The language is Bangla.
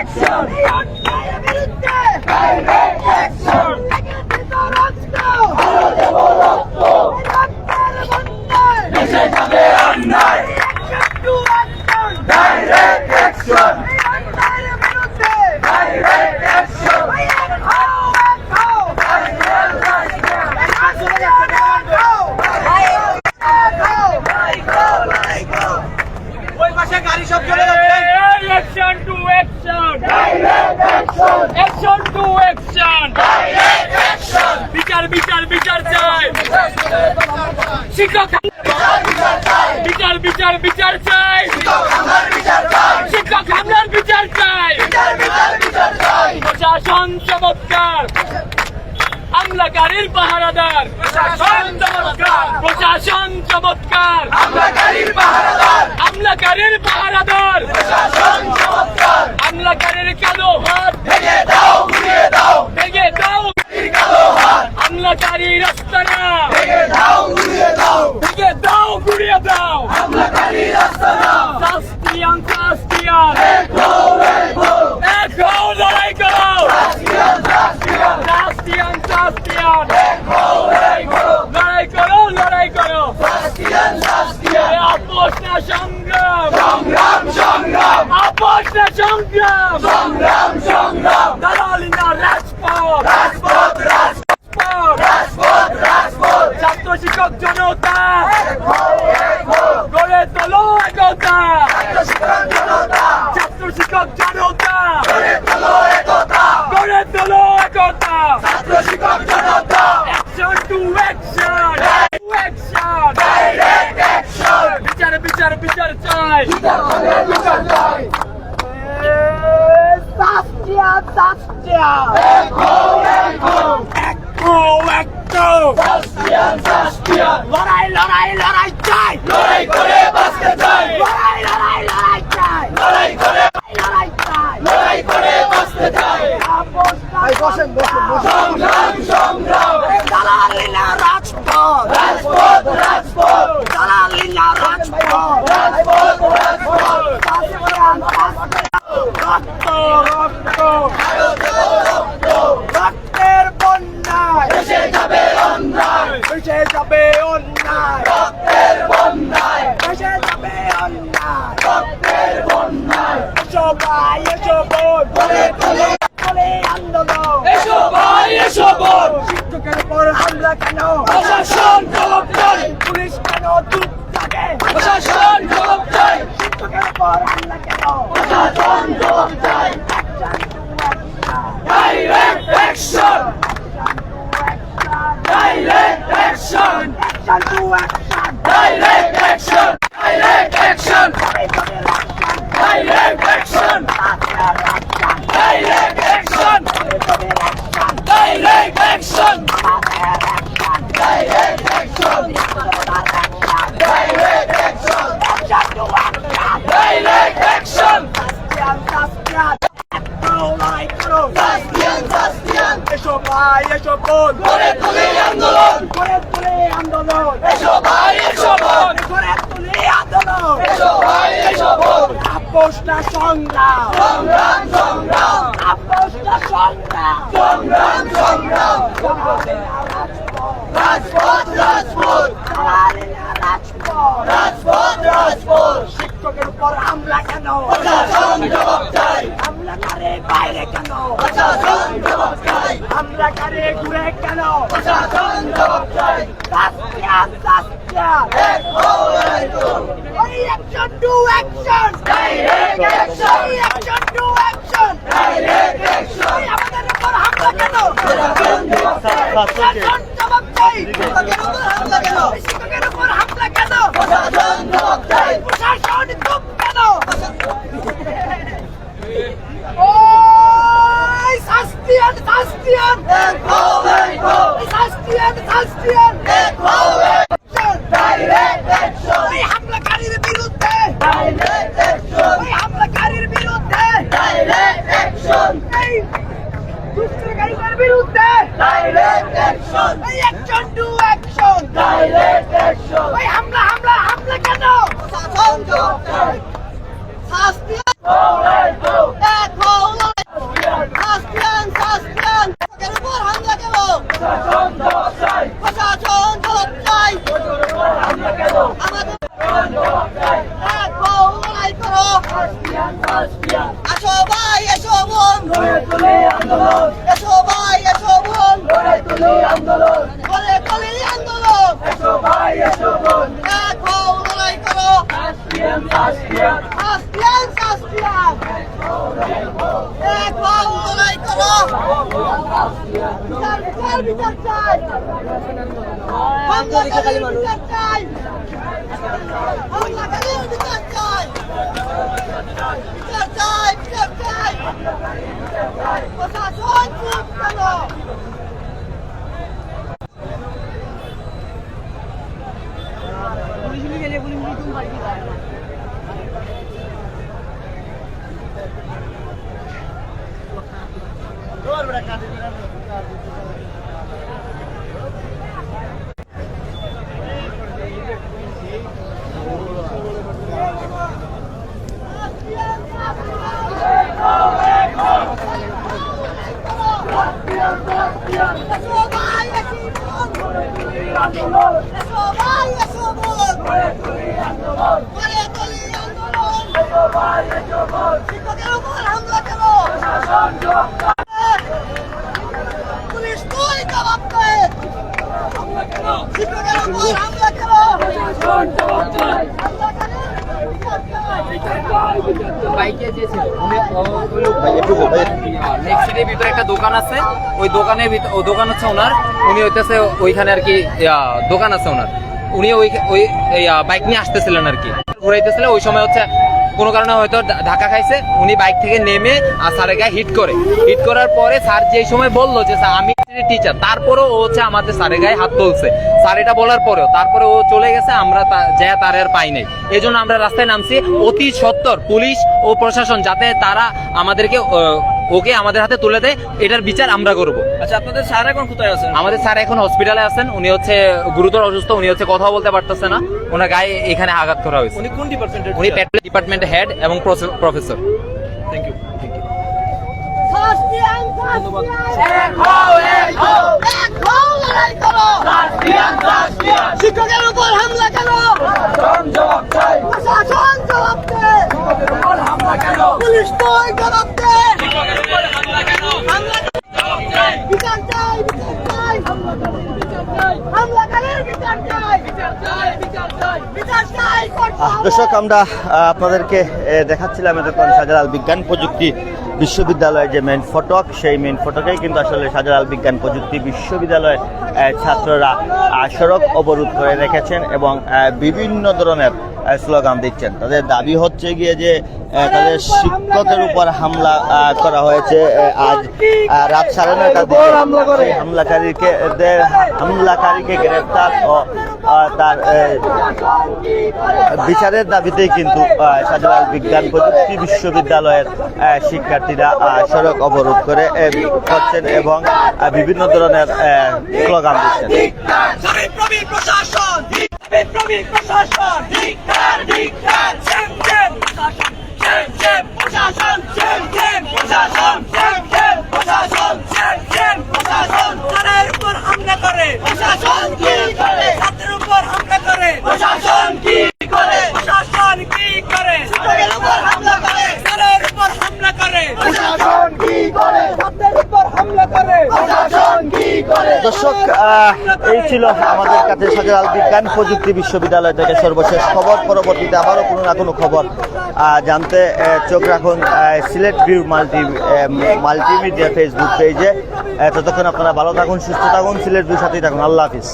Attenzione! Non mi aiuta! চমৎকার। আমলাকারীর পাহারাদার। আমলাকারীর পাহারাদার। প্রশাসন চমৎকার। আমলাকারীর কালো হাত ভেঙে দাও দাও। ভেঙে দাও। কালো হাত আমলাকারী আস্তানা ভেঙে দাও ঘুরিয়ে দাও ভেঙে দাও গুড়িয়ে দাও হামলাকারীর আস্তানা শাস্তিয়ান শাস্তিয়ান এক হও এক হও এক হও লড়াই করো রাষ্ট্রীয় রাষ্ট্রীয় শাস্তিয়ান শাস্তিয়ান এক হও এক হও লড়াই করো লড়াই করো রাষ্ট্রীয় রাষ্ট্রীয় এ আপোষ না সংগ্রাম সংগ্রাম সংগ্রাম আপোষ না সংগ্রাম সংগ্রাম সংগ্রাম দালালি না রাজপথ রাজপথ রাজপথ রাজপথ রাজপথ রাজপথ ছাত্র শিক্ষক জনতা এক হও এক হও গড়ে তোলো একতা ছাত্র শিক্ষক জনতা ছাত্র শিক্ষক জনতা গড়ে তোলো একতা গড়ে তোলো একতা ছাত্র শিক্ষক জনতা action to action to action direct action বিচার বিচার বিচার চাই বিচার চাই Saskia, Saskia! এক হও এক হও একো একো রাষ্ট্রীয় রাষ্ট্রীয় লড়াই লড়াই লড়াই চাই। লড়াই করে বাঁচতে চাই। লড়াই লড়াই লড়াই চাই। লড়াই করে লড়াই চাই। লড়াই করে বাঁচতে চাই। আপোষ না সংগ্রাম সংগ্রাম দালালি না রাজপথ রাজপথ রাজপথ দালালি না রাজপথ রাজপথ রাজপথ Saskia, Saskia! রক্ত রক্ত রক্তের বন্যায় দেশে যাবে অন্যায় ভেসে যাবে অন্যায়। রক্তের বন্যায় ভেসে যাবে অন্যায়। রক্তের বন্যায় এসো ভাই এসো বোন। গড়ে তোলো বলে আন্দোলন। এসো ভাই এসো বোন। শিক্ষকের উপর হামলা কেন? প্রশাসন জবাব চাই। পুলিশ কেন চুপ থাকে? প্রশাসন জবাব চাই। শিক্ষকের উপর হামলা কেন? প্রশাসন জবাব চাই। Direct action direct action! Action to action! Direct action! Direct action! Direct action! Direct action! Direct action! Direct action! Direct action! Action action! Direct action! এসো ভাই এসো বোন। গড়ে তুলে আন্দোলন। করে তুলে আন্দোলন। এসো ভাই এসো বোন। করে তুলে আন্দোলন। এসো ভাই এসো বোন। আপোষটা সংগ্রাম। সংগ্রাম সংগ্রাম। আপোষটা সংগ্রাম। সংগ্রাম সংগ্রাম। রাজপথ। রাজপথ। রাজপথ রাজপথ। শিক্ষকের উপর হামলা কেন? প্রশাসন জবাব চাই। হামলা করে বাইরে কেন? প্রশাসন জবাব চাই। হামলা করে ঘুরে কেন? প্রশাসন জবাব চাই। সাস্তিয়ান সাস্তিয়ান এক হও এক ওই action to action direct action ওই action to action direct action আমাদের উপর হামলা কেন? প্রশাসন জবাব চাই। প্রশাসন জবাব চাই। শিক্ষকের উপর হামলা কেন? Austria! আন্দোলন এসো ভাই এসো বোন গড়ে তুলি আন্দোলন করে তুলি আন্দোলন এসো ভাই এসো বোন এক হও লড়াই করো রাষ্ট্রীয় রাষ্ট্রীয় শাস্তিয়ান শাস্তিয়ান এক হও লড়াই করো বিচার বিচার চাই হামলাকারীর বিচার চাই হামলাকারীর বিচার চাই বিচার চাই বিচার চাই প্রশাসন চুপ কেন এসো ভাই এসো বোন এসো ভাই এসো বোন করে তুলি আন্দোলন শিক্ষকের উপর হামলা কেন পুলিশ তুই জবাব দে শিক্ষকের উপর হামলা কেন হামলাকারীর ভিতরে একটা দোকান আছে। ওই দোকানের ভিতর ওই দোকান হচ্ছে ওনার। উনি হইতেছে ওইখানে আর কি দোকান আছে ওনার। উনি ওই ওই বাইক নিয়ে আসতেছিলেন আর কি। ঘুরাইতেছিলেন ওই সময় হচ্ছে কোনো কারণে হয়তো ধাক্কা খাইছে, উনি বাইক থেকে নেমে, আর স্যারের গায়ে হিট করে। হিট করার পরে স্যার যেই সময় বলল যে, স্যার, আমি টিচার তারপরেও ও হচ্ছে আমাদের স্যারের গায়ে হাত তুলছে। স্যার এটা বলার পরেও, তারপরে ও চলে গেছে, আমরা যা তার আর পাই নাই। এই জন্য আমরা রাস্তায় নামছি। অতি সত্তর পুলিশ ও প্রশাসন, যাতে তারা আমাদেরকে ওকে আমাদের হাতে তুলে দেয় এটার বিচার আমরা করব। আচ্ছা আপনাদের স্যার এখন কোথায় আছেন? আমাদের স্যার এখন হসপিটালে আছেন উনি হচ্ছে গুরুতর অসুস্থ উনি হচ্ছে কথা বলতে পারতেছে না। ওনার গায়ে এখানে আঘাত করা হয়েছে। উনি কোন ডিপার্টমেন্টের উনি পেট্রোল ডিপার্টমেন্টের হেড এবং প্রফেসর থ্যাংক ইউ শাস্তিয়ান শাস্তিয়ান এক হও এক হও এক হও লড়াই করো রাষ্ট্রীয় রাষ্ট্রীয় শিক্ষকের উপর হামলা কেন? জবাব চাই। প্রশাসন জবাব দে উপর হামলা কেন? পুলিশ তুই জবাব দে হামলা চাই বিচার চাই বিচার চাই হামলাকারীর বিচার চাই বিচার চাই বিচার চাই বিচার চাই করতে আহ, হবে। দর্শক, আমরা আপনাদেরকে দেখাচ্ছিলাম এতক্ষণ শাহজালাল বিজ্ঞান প্রযুক্তি বিশ্ববিদ্যালয়ের যে মেন ফটক, সেই মেন ফটকেই কিন্তু আসলে শাহজালাল বিজ্ঞান প্রযুক্তি বিশ্ববিদ্যালয়ের ছাত্ররা সড়ক অবরোধ করে রেখেছেন এবং বিভিন্ন ধরনের স্লোগান দিচ্ছেন। তাদের দাবি হচ্ছে গিয়ে যে আহ, তাদের শিক্ষকের উপর হামলা আহ, করা হয়েছে আজ আহ, রাত সাড়ে নয়টার দিকে। হামলাকারীকে হামলাকারীকে গ্রেফতার ও আহ, তার আহ, বিচারের দাবিতেই কিন্তু আহ, শাহজালাল বিজ্ঞান প্রযুক্তি বিশ্ববিদ্যালয়ের আহ, শিক্ষার্থীরা আহ, সড়ক অবরোধ করে করছেন এবং বিভিন্ন ধরনের আহ, স্লোগান দিচ্ছেন। প্রবীণ প্রশাসন। ধিক্কার ধিক্কার জেম জেম প্রশাসন। জেম চ্যাম প্রশাসন জেম জেম প্রশাসন জেম জেম প্রশাসন জেম জেম প্রশাসন। তাদের উপর হামলা করে? প্রশাসন কি করে ছাত্রের উপর হামলা করে? প্রশাসন কি করে প্রশাসন কি করে শিক্ষকের উপর হামলা করে তাদের উপর হামলা করে প্রশাসন কি করে ছাত্রের উপর হামলা করে প্রশাসন কি করে দর্শক এই ছিল আমাদের কাছে শাহজালাল বিজ্ঞান প্রযুক্তি বিশ্ববিদ্যালয় থেকে সর্বশেষ খবর। পরবর্তীতে আবারও কোনো না কোনো খবর জানতে চোখ রাখুন Sylhet view multi multimedia Facebook পেজে। ততক্ষণ আপনারা ভালো থাকুন, সুস্থ থাকুন, সিলেট ভিউ সাথেই থাকুন। আল্লাহ হাফিজ।